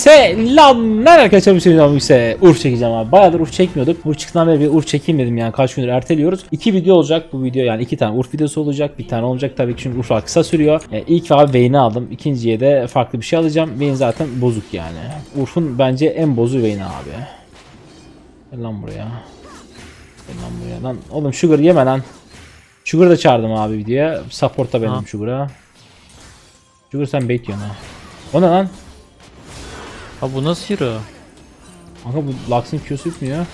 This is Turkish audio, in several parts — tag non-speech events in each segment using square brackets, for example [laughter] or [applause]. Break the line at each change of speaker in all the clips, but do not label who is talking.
Selamlar arkadaşlar bu sefer ise Urf çekeceğim abi. Bayağıdır Urf çekmiyorduk. Urf çıktığından beri bir Urf çekeyim dedim yani kaç gündür erteliyoruz. İki video olacak bu video yani iki tane Urf videosu olacak. Bir tane olacak tabii ki çünkü Urf kısa sürüyor. E, ilk abi Vayne'i aldım. İkinciye de farklı bir şey alacağım. Vayne zaten bozuk yani. Urf'un bence en bozu Vayne abi. Gel lan buraya. Gel lan buraya. Lan oğlum Sugar yeme lan. Sugar'ı da çağırdım abi videoya. Support'a benim. Sugar'a. Sugar sen bait yiyorsun ha. O ne lan?
Ha bu nasıl hero?
Kanka bu Lux'ın Q'su bitmiyor.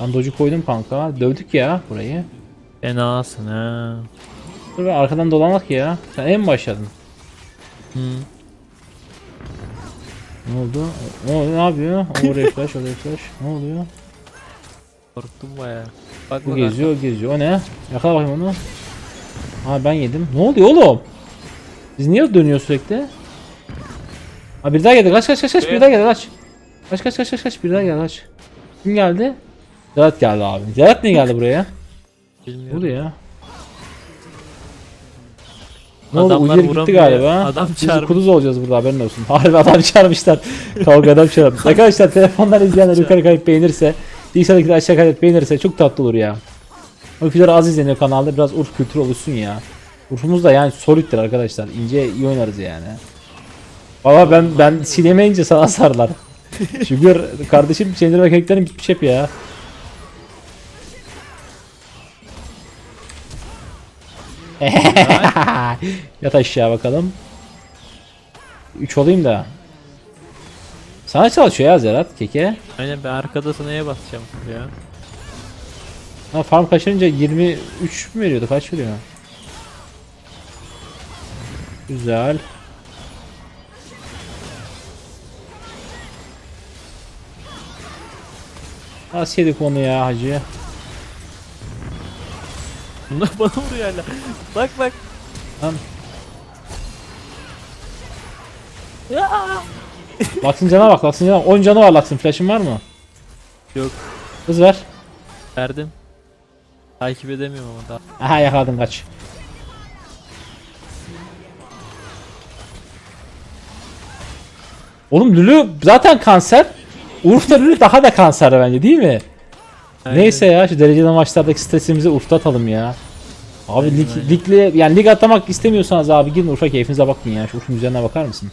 Ben doju koydum kanka. Dövdük ya burayı.
Fenasın ha.
Dur be arkadan dolanak ya. Sen en başladın?
Hı.
Ne oldu? Ne oluyor? Ne yapıyor? Oraya [laughs] flash, oraya flash. Ne oluyor?
Korktum baya. Bak
Bu geziyor, o geziyor. O ne? Yakala bakayım onu. Ha ben yedim. Ne oluyor oğlum? Biz niye dönüyor sürekli? Ha bir daha geldi. Kaç kaç kaç kaç bir daha geldi kaç. Kaç kaç kaç kaç kaç bir daha geldi kaç. Kim geldi? Zerat geldi abi. Zerat niye geldi buraya?
Bilmiyorum.
oluyor ya? Ne oldu?
Adamlar
Uyur gitti
vuramıyor.
galiba.
Adam
Biz
çarpmış.
kuduz olacağız burada haberin olsun. [laughs] Harbi adam çağırmışlar. Kavga adam çağırmış. [laughs] Arkadaşlar telefondan izleyenler yukarı kayıp beğenirse, bilgisayardaki de aşağı kayıp beğenirse çok tatlı olur ya. O videolar az izleniyor kanalda. Biraz Urf kültürü oluşsun ya. Urf'umuz da yani soliddir arkadaşlar. İnce iyi oynarız yani. Valla ben ben sinemeyince sana sarlar. Şükür kardeşim sinir mekaniklerim bitmiş hep ya. [laughs] Yat aşağı bakalım. 3 olayım da. Sana çalışıyor ya Zerat keke.
Aynen ben arkada neye basacağım ya?
Ha farm kaçırınca 23 mü veriyordu? Kaç veriyor? Güzel. Nasıl yedik onu ya hacı?
Bunlar bana vuruyor hala. Bak bak.
Lan. Laksın cana bak Laksın cana. 10 canı var Laksın. Flash'ın var mı?
Yok.
Hız ver.
Verdim. Takip edemiyorum ama daha.
Aha yakaladın kaç. Oğlum Lulu zaten kanser. Urf'ta Lulu daha da kanser bence değil mi?
Aynen.
Neyse ya şu dereceli maçlardaki stresimizi Urf'ta atalım ya. Abi
Aynen,
lig,
aynen.
ligle yani lig atlamak istemiyorsanız abi gidin Urf'a keyfinize bakın ya. Şu Urf'un üzerine bakar mısın?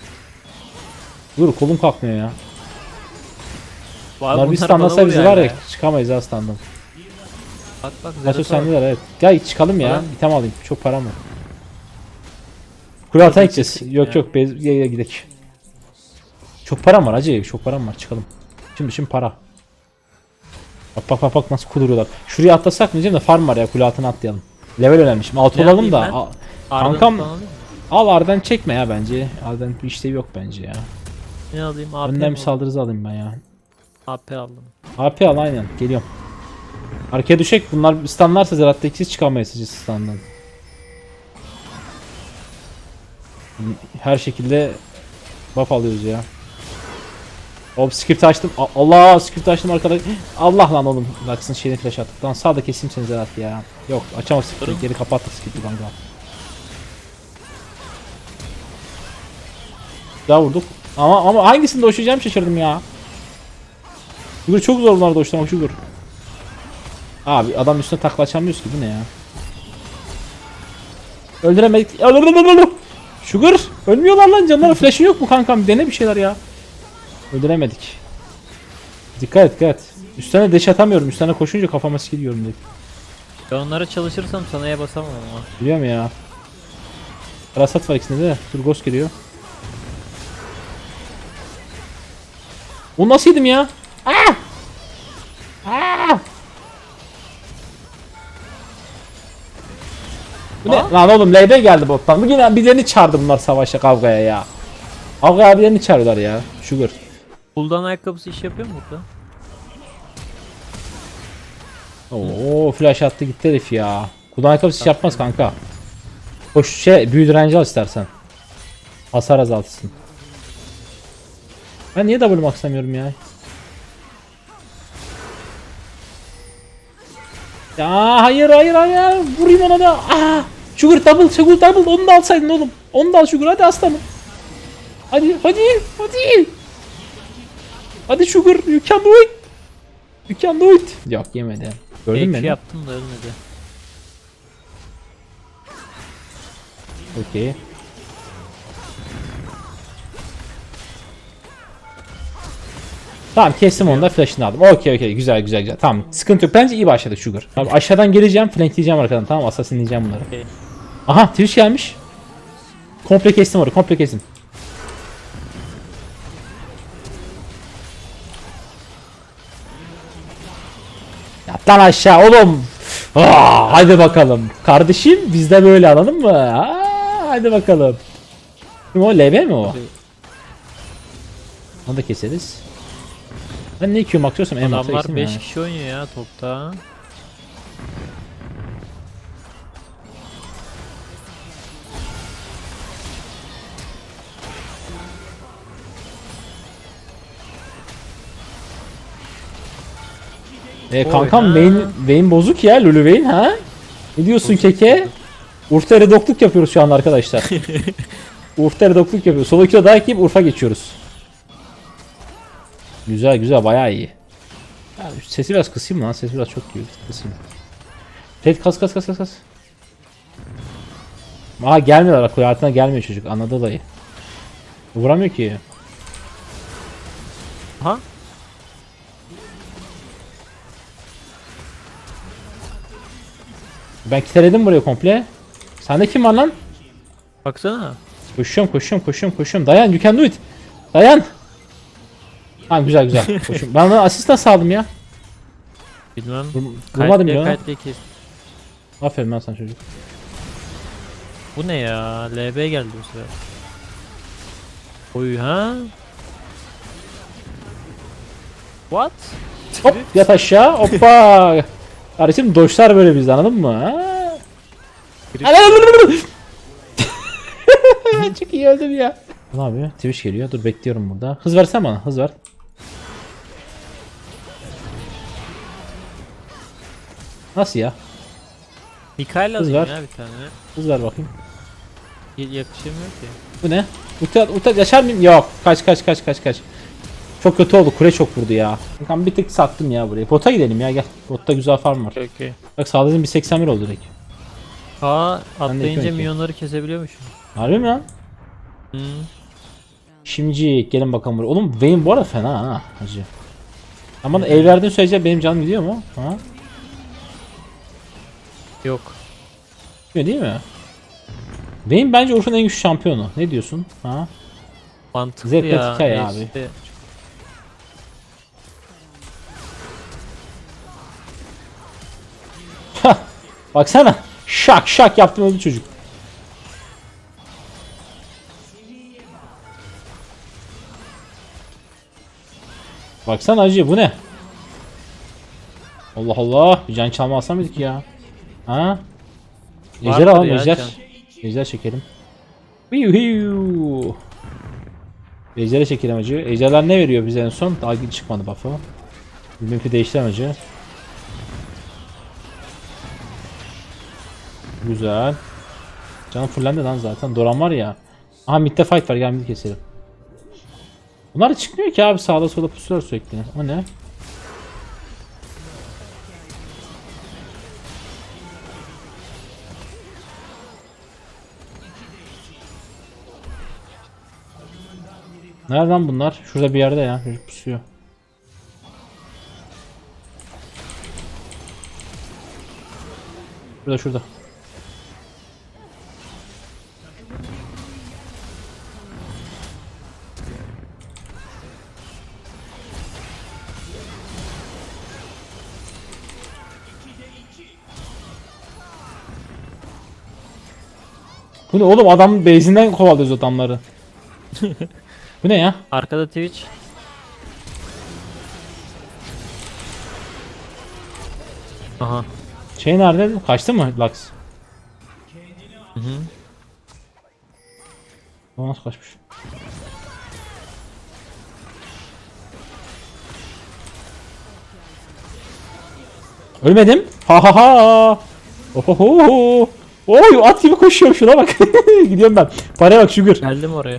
Dur kolum kalkmıyor ya.
Bunlar
Bunlar bir standasa
vuruyor
bizi var ya
hala.
çıkamayız ha standım.
Bak bak.
Sendeler evet. Gel çıkalım ya.
Param-
İtem alayım. Çok param var. Kule altına gideceğiz. Yok
ya.
yok gel gidelim. Çok param var hacı. Çok param var. Çıkalım. Şimdi şimdi para. Bak bak bak bak nasıl kuduruyorlar. Şuraya atlasak mı diyeceğim de farm var ya kule altına atlayalım. Level önemli. Şimdi alt
Ne
olalım da.
yapayım?
Al-
Arda'nı
Kankam-
falan alayım mı?
Al Arden çekme ya bence. Arden bir işlevi yok bence ya.
Ne alayım? AP
Önden
mi
bir saldırızı alayım ben ya.
AP aldım.
AP al aynen. Geliyorum. Arkaya düşek. Bunlar standlarsa Zerat'ta ikisi çıkamayız siz standdan. Her şekilde buff alıyoruz ya. Hop script açtım. A- Allah script açtım arkada. Allah lan oğlum. Lux'ın şeyini flash attık. Lan sağda keseyim seni Zerat ya. Yok açamaz script'i. Geri kapattık script'i kanka. Daha vurduk. Ama ama hangisini doşlayacağım şaşırdım ya. Sugar çok zor bunlar doşlamak Sugar. Abi adam üstüne takla açamıyoruz ki bu ne ya? Öldüremedik. Sugar ölmüyorlar lan canlara flash'ın yok mu kankam dene bir şeyler ya. Öldüremedik. Dikkat et dikkat. Üstüne deş atamıyorum. Üstüne koşunca kafama sikiliyorum dedik.
Ben onlara çalışırsam sanaya basamam ama.
Biliyorum ya. Rasat var ikisinde de. Dur ghost geliyor. O nasıl yedim ya? Aa! Aa! Bu ne? Lan oğlum LB geldi bottan. Bugün birilerini çağırdı bunlar savaşa kavgaya ya. Kavga abilerini çağırıyorlar ya. Sugar.
Buldan ayakkabısı iş yapıyor mu burada?
Oo flash attı gitti herif ya. Kulağın ayakkabısı hiç yapmaz kanka. Hoş şey büyü direnci al istersen. Hasar azaltsın. Ben niye double max istemiyorum ya? Ya hayır hayır hayır vurayım ona da. Aa, sugar double sugar double onu da alsaydın oğlum. Onu da al sugar hadi aslanım. Hadi hadi hadi. Hadi Sugar you can do it. You can do it. Yok yemedi. Gördün mü
yaptım da ölmedi.
Okey. Tamam kestim onu da flash'ını aldım. Okey okey güzel güzel güzel. Tamam sıkıntı yok. Bence iyi başladık Sugar. Abi aşağıdan geleceğim flankleyeceğim arkadan tamam assassinleyeceğim bunları. Aha Twitch gelmiş. Komple kestim orayı komple kestim. Yat lan aşağı oğlum. Aa, hadi bakalım. Kardeşim bizde böyle anladın mı? Aa, hadi bakalım. Kim o? LB mi o? Onu da keseriz. Ben ne Q maksıyorsam en maksa
Adamlar
kestim
5
yani.
kişi oynuyor ya topta.
E kankam
Oy,
Vayne. Vayne bozuk ya Lulu Vayne ha? Ne diyorsun keke? Urf'ta redokluk yapıyoruz şu an arkadaşlar. [laughs] Urf'ta redokluk yapıyoruz. Solo kilo daha ekleyip Urf'a geçiyoruz. Güzel güzel bayağı iyi. Ya, sesi biraz kısayım lan. Sesi biraz çok iyi. Kısayım. Red kas kas kas kas kas. Aa gelmiyorlar. Hayatına gelmiyor çocuk. Anladı olayı. Vuramıyor ki.
Aha.
Ben kitledim burayı komple. Sende kim var lan?
Baksana.
Koşuyorum koşuyorum koşuyorum koşuyorum. Dayan you can do it. Dayan. Tamam güzel güzel. [laughs] Koşuyorum. Ben ona asist nasıl aldım ya?
Bilmem.
Vurmadım ya.
kayıtlıya kes.
Aferin lan sana çocuk.
Bu ne ya? LB geldi bu sefer. Oy ha? What?
Hop yat aşağı. Hoppa. [laughs] Kardeşim doşlar böyle bizde anladın mı? [laughs] Çok iyi öldüm ya. Ne yapıyor? Twitch geliyor. Dur bekliyorum burada. Hız versene bana. Hız ver. Nasıl ya?
Mikael alayım
ver.
ya bir tane.
Hız ver bakayım.
Y- Yakışamıyor ki.
Bu ne? Utat, utat yaşar mıyım? Yok. Kaç kaç kaç kaç kaç. Çok kötü oldu. Kule çok vurdu ya. Kankam bir tık sattım ya burayı. Bota gidelim ya gel. Botta güzel farm var.
Okey.
Bak sağladığım bir 81 oldu direkt.
Aa atlayınca
iki
milyonları kesebiliyormuşum.
Harbi mi lan?
Hmm.
Şimdi gelin bakalım buraya. Oğlum Vayne bu arada fena ha hacı. Ama bana el verdiğin sürece benim canım gidiyor mu? Ha?
Yok.
Gidiyor değil mi? Vayne bence Urfa'nın en güçlü şampiyonu. Ne diyorsun? Ha?
Mantıklı
Zevkle
ya.
hikaye abi. Baksana. Şak şak yaptım öldü çocuk. Baksana acı bu ne? Allah Allah. Bir can çalma alsam mıydık ya? Ha? Ejder alalım ejder. Ejder çekelim. Hiu. Ejder'e çekelim acı. Ejderler ne veriyor bize en son? Daha çıkmadı buff'ı. Mümkün değiştirem acı. Güzel. Canım fullendi lan zaten. Doran var ya. Aha midde fight var gel mid keselim. Bunlar da çıkmıyor ki abi sağda solda pusular sürekli. O ne? Nereden bunlar? Şurada bir yerde ya. Çocuk pusuyor. Şurada şurada. Ne oğlum adam base'inden kovalıyoruz adamları. [laughs] Bu ne ya?
Arkada Twitch. Aha.
Şey nerede? Kaçtı mı Lux?
Hı hı.
O nasıl kaçmış? Ölmedim. Ha ha ha. Ohoho. Oy at gibi koşuyorum şuna bak. [laughs] Gidiyorum ben. Paraya bak şükür.
Geldim oraya.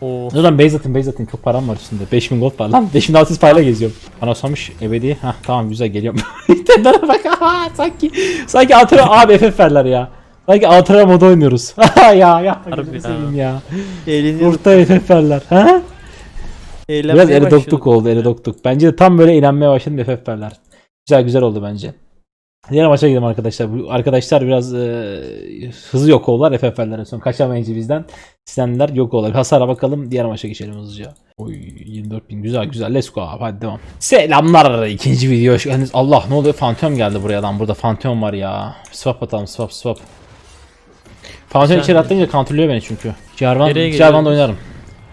Oo.
Dur lan base atın base atın. Çok param var üstünde 5000 gold var lan. 5600 payla geziyorum. Anasamış ebedi. Hah tamam güzel geliyorum. [laughs] İtemlere bak. [laughs] Aha, sanki Sanki Altara abi FF verler ya. Sanki Altara modu oynuyoruz. Ya ya
Harbi ya.
ya.
Eğleniyoruz.
Burada FF verler. Ha?
Eğlenmeye
Biraz eridoktuk oldu eridoktuk Bence de tam böyle inanmaya başladım FF verler. Güzel güzel oldu bence Diğer maça gidelim arkadaşlar. Bu arkadaşlar biraz e, hızlı yok oldular FF'lerden sonra kaçamayınca bizden. Sistenler yok oldular. Hasara bakalım. Diğer maça geçelim hızlıca. Oy 24 bin güzel güzel. Let's go abi hadi devam. Selamlar ikinci video. Henüz Allah ne oluyor? Fantom geldi buraya lan. Burada Fantom var ya. Swap atalım swap swap. Fantom
Sen-
içeri atlayınca kontrolüyor beni çünkü. Jarvan'da
gidiyoruz?
oynarım.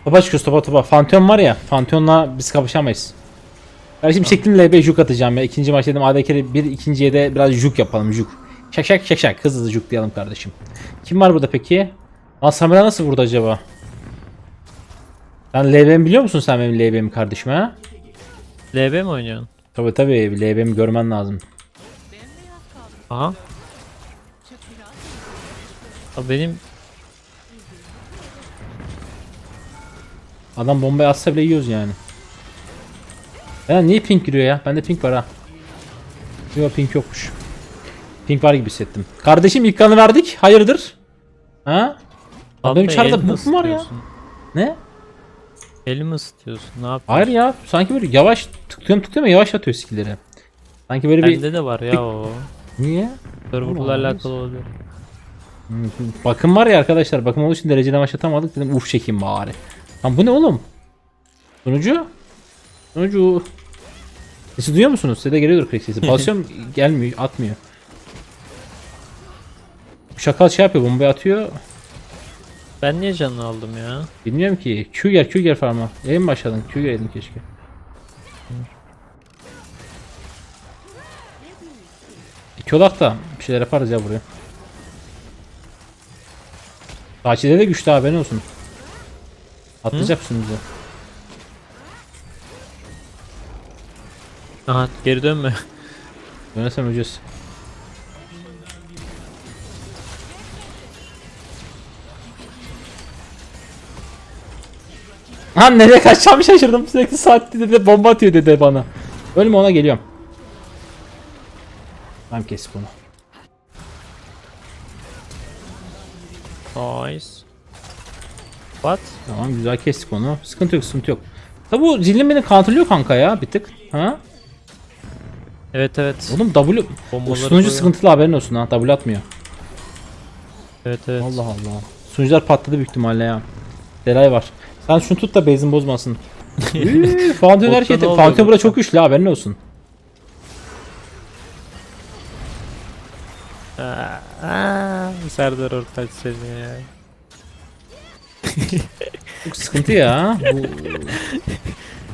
Topa çıkıyoruz topa topa. Fantom var ya. Fantom'la biz kapışamayız. Ben şimdi çektim LB juk atacağım ya. İkinci maç dedim ADK'li bir ikinciye de biraz juk yapalım juk. Şak şak şak şak hızlı hızlı juk diyelim kardeşim. Kim var burada peki? Lan Samira nasıl burada acaba? Sen LB'mi biliyor musun sen benim LB'mi kardeşim ha?
LB mi oynuyorsun?
Tabi tabi LB'mi görmen lazım.
Aha. Abi benim
Adam bombayı atsa bile yiyoruz yani. Ya niye pink giriyor ya? Bende pink var ha. Yok pink yokmuş. Pink var gibi hissettim. Kardeşim ilk kanı verdik. Hayırdır? Ha? Lan benim
Abi
çarda buf mu var ya? Ne?
El mi ısıtıyorsun? Ne yapıyorsun?
Hayır ya sanki böyle yavaş tıklıyorum tıklıyorum yavaş atıyor skillleri. Sanki böyle bir
Bende de var ya o.
niye?
Serverla alakalı olabilir.
Hmm, Bakım var ya arkadaşlar bakım olduğu için dereceli maç atamadık dedim uf çekeyim bari. Lan bu ne oğlum? Sonucu? Sonucu. Sesi duyuyor musunuz? Size de geliyordur klik sesi. [laughs] Basıyorum gelmiyor atmıyor. Şakal şey yapıyor bombayı atıyor.
Ben niye canını aldım ya?
Bilmiyorum ki. Q gel Q gel farma. Yayın mi başladın? Q geleydin keşke. İki odak da bir şeyler yaparız ya buraya. Taçide de güçlü haberin olsun. Atlayacak mısın
Aha geri dönme.
Dönesem öleceğiz. Lan nereye kaçacağımı şaşırdım. Sürekli saatte dedi bomba atıyor dedi bana. Ölme ona geliyorum. Tamam kes bunu.
Nice. What?
Tamam güzel kestik onu. Sıkıntı yok sıkıntı yok. Tabi bu zillin beni kontrolüyor kanka ya bir tık. Ha?
Evet evet.
Oğlum W...
Bombaları
sunucu
koyuyor.
sıkıntılı haberin olsun ha. W atmıyor.
Evet evet.
Allah Allah. Sunucular patladı büyük ihtimalle ya. Delay var. Sen şunu tut da base'in bozmasın. Fountain şey.
ne oluyor
Fountain burada çok güçlü haberin olsun.
Aa, aa, Serdar Ortaç seni ya.
Çok sıkıntı ya. Bu...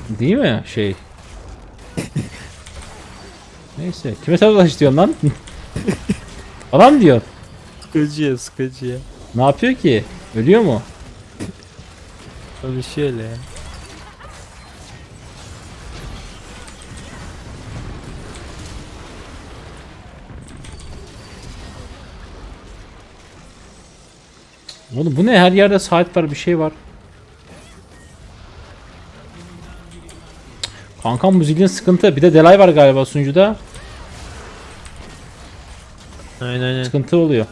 [laughs] Değil mi şey? [laughs] Neyse. Kime savaş diyorsun lan? Adam diyor.
Sıkıcı sıkıcı.
Ne yapıyor ki? Ölüyor mu?
Öyle şey öyle ya.
Oğlum bu ne? Her yerde saat var bir şey var. Kankam bu zilin sıkıntı. Bir de delay var galiba sunucuda.
Aynen aynen.
Sıkıntı oluyor.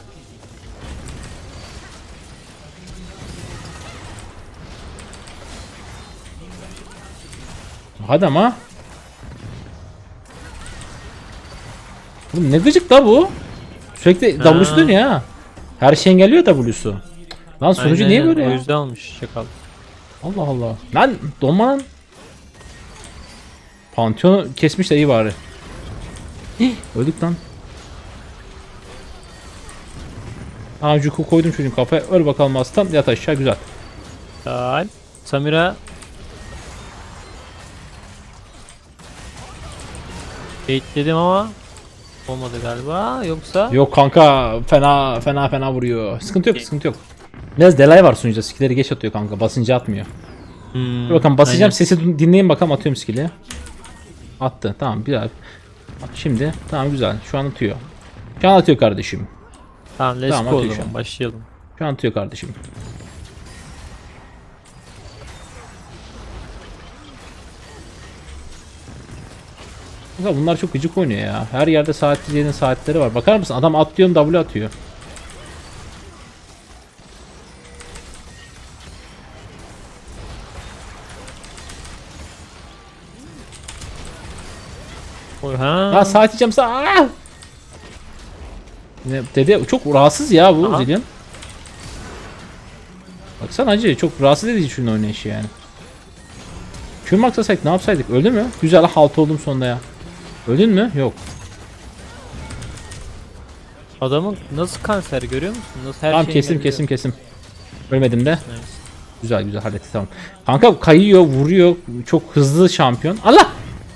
Hadi ama. Oğlum ne gıcık la bu? Sürekli
Ha.
W'su dönüyor ha. Her şey engelliyor W'su. Lan sonucu
Aynen,
niye böyle
O
ya?
yüzden almış şakal.
Allah Allah. Lan donma lan. Pantheon'u kesmiş de iyi bari. Hih, öldük lan. Aa Juku koydum çocuğun kafaya. Öl bakalım aslan. Yat aşağı güzel.
Al. Samira. dedim ama olmadı galiba yoksa
Yok kanka fena fena fena vuruyor. Sıkıntı yok sıkıntı yok. Biraz delay var sunucuda. Skill'leri geç atıyor kanka. Basınca atmıyor.
Hmm,
Dur bakalım basacağım
aynen.
sesi dinleyin bakalım atıyorum skill'i. Attı tamam güzel. Şimdi tamam güzel şu an atıyor. Şu an atıyor kardeşim.
Tamam let's
Tamam,
go o zaman başlayalım.
Şu an atıyor kardeşim. Ya bunlar çok gıcık oynuyor ya. Her yerde saatçilerin saatleri var. Bakar mısın? Adam atlıyorum W atıyor.
Oy, Ha,
Ha saat ah! Ne dedi çok rahatsız ya bu
Aha.
Zillion. Baksana acı çok rahatsız edici şunun oynayışı yani. Q maksasak ne yapsaydık? Öldü mü? Güzel halt oldum sonunda ya. Öldün mü? Yok.
Adamın nasıl kanser görüyor musun? Nasıl her
tamam
şeyi
kesim kesim kesim. Ölmedim de.
Evet.
Güzel güzel halletti tamam. Kanka kayıyor, vuruyor. Çok hızlı şampiyon. Allah!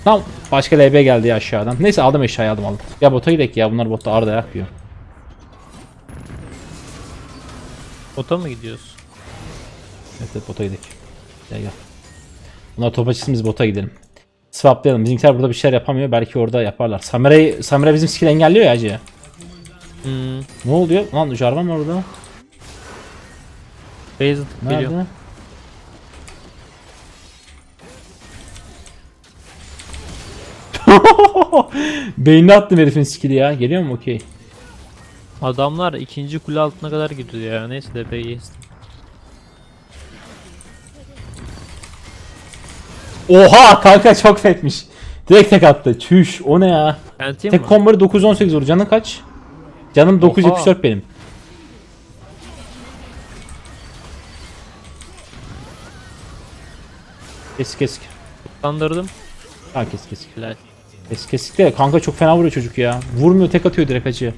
Tamam. Başka LB geldi ya aşağıdan. Neyse aldım eşyayı aldım aldım. Ya bota gidelim ya. Bunlar botta arda yapıyor.
Ota mı gidiyorsun?
Evet, evet bota gidelim. Gel gel. Bunlar top açısın biz bota gidelim. Swaplayalım. Bizimkiler burada bir şeyler yapamıyor. Belki orada yaparlar. Samurai, Samurai bizim skill engelliyor ya acı.
Hmm.
Ne oluyor? Lan Jarvan var orada.
Geliyor.
Nerede? [laughs] Beynine attım herifin skill'i ya. Geliyor mu? Okey.
Adamlar ikinci kule altına kadar gidiyor ya. Neyse DP'yi
Oha kanka çok fetmiş. Direkt tek attı. Çüş o ne ya?
Pentim
Tek
mi?
combo'da 918 vur. Canın kaç? Canım 974 benim. Kesik kesik.
Kandırdım.
Tamam kesik kesik.
Helal.
Kesik kesik de kanka çok fena vuruyor çocuk ya. Vurmuyor tek atıyor direkt acı.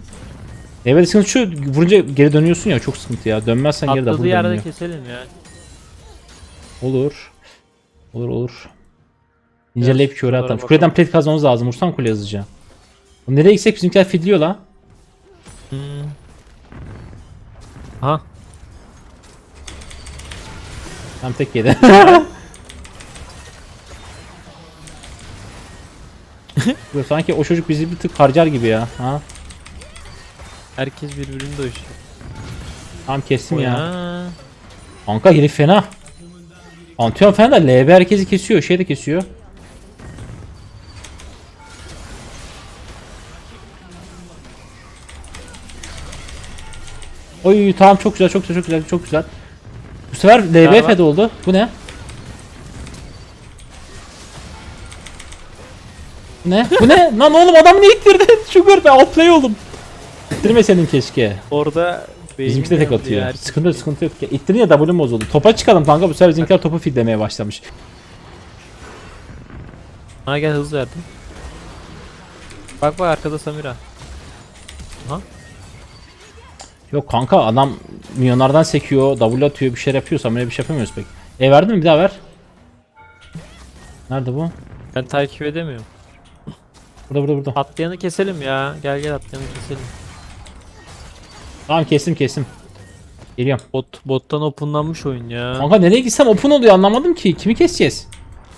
Evet sıkıntı şu vurunca geri dönüyorsun ya çok sıkıntı ya. Dönmezsen geri
Atladığı yerde
dönüyor.
keselim ya.
Olur. Olur olur. İnceleyip
Biraz
köre atalım. Kuleden plate kazmamız lazım. Vursam kule hızlıca. Nereye gitsek bizimkiler fidliyor la.
Hmm. Aha.
Tam tek yedi. [laughs] Bu sanki o çocuk bizi bir tık harcar gibi ya. Ha?
Herkes birbirini dövüşüyor.
Tamam kestim ya.
ha.
Kanka herif fena. Antiyon fena da LB herkesi kesiyor. Şey de kesiyor. Oy tamam çok güzel çok güzel çok güzel çok güzel. Bu sefer LB fed oldu. Bu ne? Bu ne? Bu ne? Lan oğlum adam ne ittirdin? Sugar [laughs] be outplay oldum. İttirmeseydin keşke.
Orada
Bizimki de tek atıyor. Sıkıntı yok, sıkıntı yok. Ya, İttirin ya W'm bozuldu. Topa çıkalım kanka bu sefer bizimkiler topu feedlemeye başlamış.
Ha gel hız verdim. Bak bak arkada Samira. Aha.
Yok kanka adam milyonlardan sekiyor, W atıyor, bir şey yapıyor. Samuray bir şey yapamıyoruz pek. E verdin mi? Bir daha ver. Nerede bu?
Ben takip edemiyorum.
Burada burada burada.
Atlayanı keselim ya. Gel gel atlayanı keselim.
Tamam kestim kestim. Geliyorum.
Bot bottan openlanmış oyun ya.
Kanka nereye gitsem open oluyor anlamadım ki. Kimi keseceğiz? [laughs]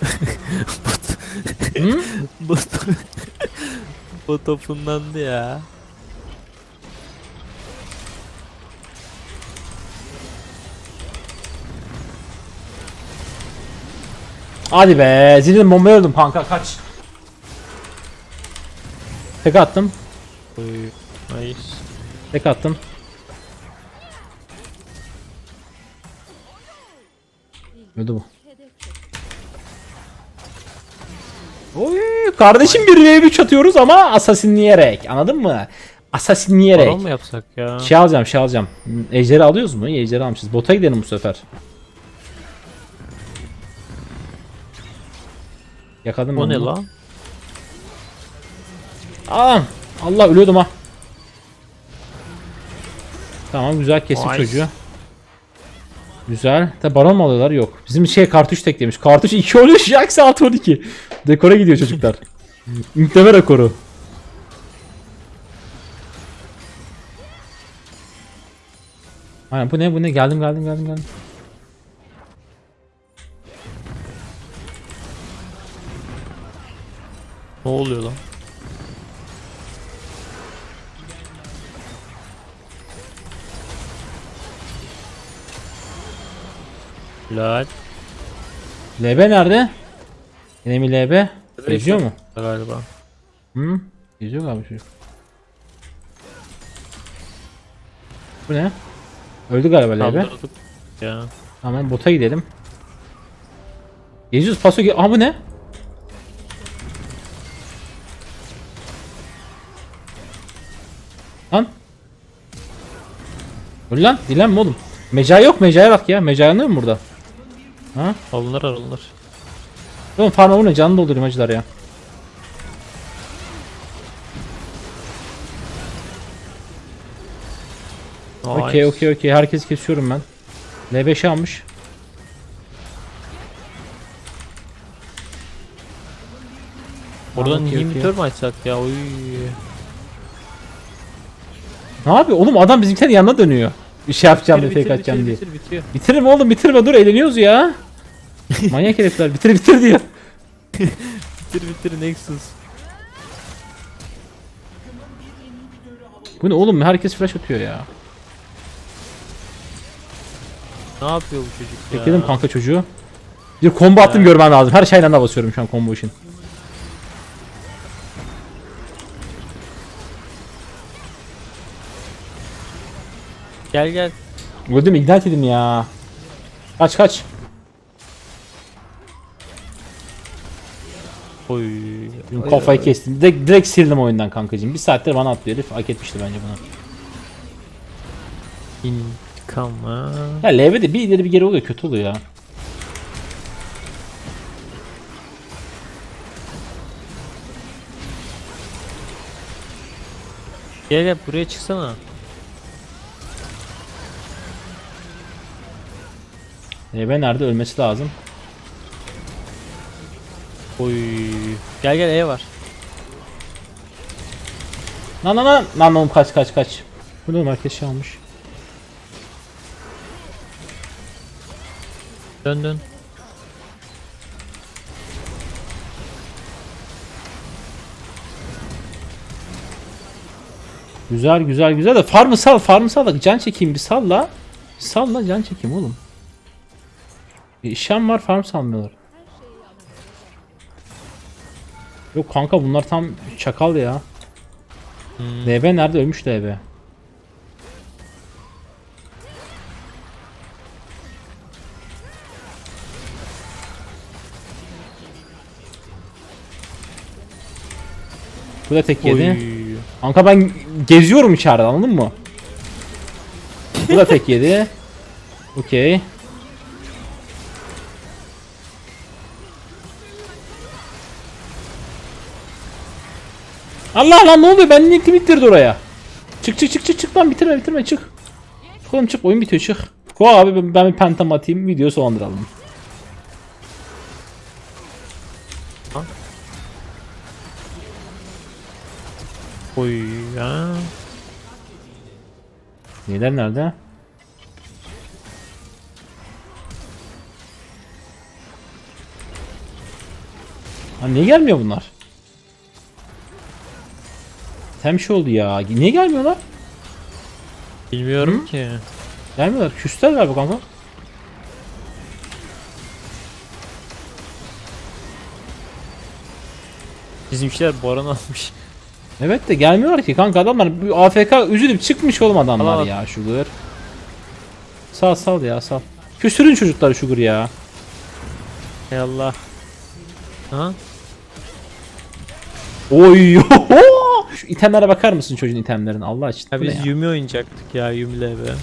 Hı? [laughs]
Bot Bot openlandı ya.
Hadi be. Zilin bombayı öldüm kanka kaç. Tek attım.
Oy. Nice.
Tek attım. Öldü bu. Oy, kardeşim bir V3 atıyoruz ama asasinleyerek. Anladın mı? Asasinleyerek.
Baron mu yapsak ya?
Şey alacağım, şey alacağım. Ejderi alıyoruz mu? Ejderi almışız. Bota gidelim bu sefer. Yakaladım
o ne
bunu.
lan?
Aa, Allah ölüyordum ha. Tamam güzel kestik
Nice.
çocuğu. Güzel. Tabi baron mu alıyorlar? Yok. Bizim şey kartuş teklemiş. Kartuş 2 oluyor. Jax 6 12. Dekora gidiyor çocuklar. [laughs] Yükleme rekoru. Aynen bu ne bu ne? Geldim geldim geldim geldim.
Ne oluyor lan? Lal.
LB nerede? Yine mi LB? Geziyor mu?
Galiba.
Hı? Geziyor galiba çocuk. Bu ne? Öldü galiba LB.
Kaldırdık. Ya.
Tamam bota gidelim. Geziyoruz paso ge- Aha bu ne? Lan. Öl lan. Dilenme oğlum. Mecai yok. Mecai'ye bak ya. Mecai anlıyor mu burada? Ha?
Alınır alınır.
Oğlum ne? Canını doldurayım acılar ya. Okey okey okey. Herkesi kesiyorum ben. L5'i almış.
Oradan
okey.
inhibitor mu açsak ya? Oy.
Ne yapıyor? Oğlum adam bizimkilerin yanına dönüyor. Bir şey yapacağım diye
Bitir,
fake
bitir,
atacağım diye.
bitir, bitiyor.
Bitirme oğlum bitirme dur eğleniyoruz ya. [laughs] Manyak herifler bitir bitir diyor.
Bitir bitir Nexus.
Bu ne oğlum herkes flash atıyor ya.
Ne yapıyor bu çocuk ya?
Bekledim kanka çocuğu. Bir combo attım görmen lazım. Her şeyden de basıyorum şu an combo için.
Gel gel.
Öldüm ignite edin ya. Kaç kaç.
Oy.
Benim kafayı kestim. Direkt, direkt sildim oyundan kankacığım. Bir saattir bana atlıyor herif. Hak etmişti bence bunu.
İntikam ha.
Ya LV de bir ileri bir geri oluyor. Kötü oluyor ya.
Gel gel buraya çıksana.
LV nerede? Ölmesi lazım.
Oy. Gel gel E var.
Lan lan lan. Lan oğlum kaç kaç kaç. Bu ne herkes şey almış.
Dön dön.
Güzel güzel güzel de farmı sal farmı sal da can çekeyim bir salla. Salla can çekeyim oğlum. Bir işem var farm salmıyorlar. Yok kanka bunlar tam çakal ya.
Hmm.
DB nerede ölmüş DB? Bu da tek yedi.
Oy.
Kanka ben geziyorum içeride anladın mı? Bu da tek yedi. [laughs] Okey. Allah lan ne oluyor? Ben niye bitirdi oraya? Çık çık çık çık çık lan bitirme bitirme çık. Çık oğlum çık oyun bitiyor çık. Ko abi ben, ben bir pentam atayım video sonlandıralım.
Oy ya.
Neler nerede? Ha niye gelmiyor bunlar? Tem şey oldu ya. Niye gelmiyorlar?
Bilmiyorum ki.
Gelmiyorlar. Küstler galiba kanka.
Bizimkiler Boran almış.
Evet de gelmiyorlar ki kanka adamlar bir AFK üzülüp çıkmış oğlum adamlar
Allah.
ya Sugar. Sal sal ya sal. Küstürün çocuklar Sugar ya.
Hay Allah. Ha?
Oy [laughs] Şu itemlere bakar mısın çocuğun itemlerin Allah aşkına.
Ya biz
ya?
Yumi oynayacaktık ya Yumi'le be.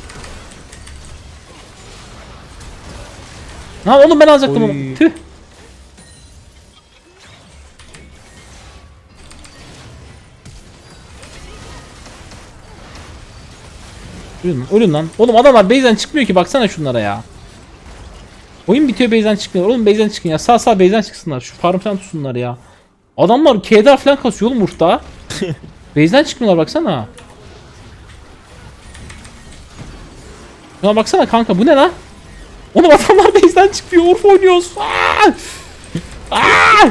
Lan oğlum ben alacaktım
Oy.
onu. Tüh. Ölün, lan, ölün lan. Oğlum adamlar base'den çıkmıyor ki baksana şunlara ya. Oyun bitiyor base'den çıkmıyor. Oğlum base'den çıkın ya. Sağ sağ base'den çıksınlar. Şu farm falan tutsunlar ya. Adamlar K'da falan kasıyor oğlum Urf'ta. [laughs] base'den çıkmıyorlar baksana. Şuna baksana kanka bu ne lan? Oğlum adamlar base'den çıkıyor. Urf oynuyoruz. Aa! Aa!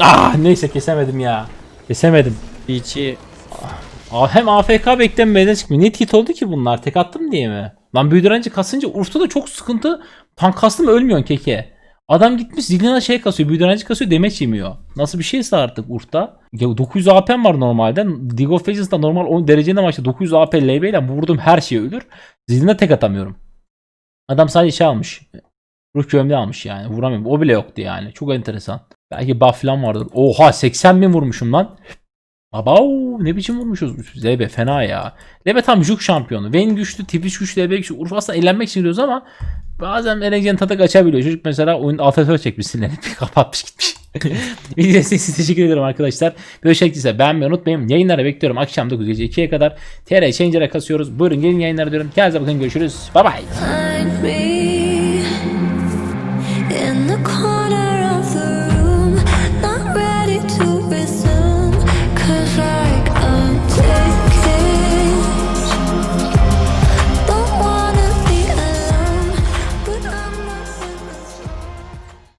Ah neyse kesemedim ya. Kesemedim.
Beach'i
Aa, hem AFK bekleyen base'den çıkmıyor. Niye tit oldu ki bunlar? Tek attım diye mi? Lan büyü direnci kasınca Urf'ta da çok sıkıntı. Tank kastım ölmüyorsun keke. Adam gitmiş Zillion'a şey kasıyor. Büyü direnci kasıyor. Demeç yemiyor. Nasıl bir şeyse artık Urf'ta. Ya 900 AP'm var normalde. League of Legends'da normal 10 dereceli maçta 900 AP LB ile vurduğum her şey ölür. Zillion'a tek atamıyorum. Adam sadece şey almış. Ruh gömleği almış yani. Vuramıyorum. O bile yoktu yani. Çok enteresan. Belki buff falan vardır. Oha 80 bin vurmuşum lan. Abav ne biçim vurmuşuz. ZB fena ya. LB tam juk şampiyonu. Vayne güçlü, Twitch güçlü, LB güçlü. Urfa aslında eğlenmek için gidiyoruz ama bazen eğlencenin tadı kaçabiliyor. Çocuk mesela oyun AFF çekmiş sinirlenip kapatmış gitmiş. [laughs] Videoyu size teşekkür ederim arkadaşlar. Böyle şekliyse beğenmeyi unutmayın. Yayınlara bekliyorum. Akşam 9 gece 2'ye kadar. TR Changer'a kasıyoruz. Buyurun gelin yayınlara diyorum. Kendinize bakın görüşürüz. Bye bye.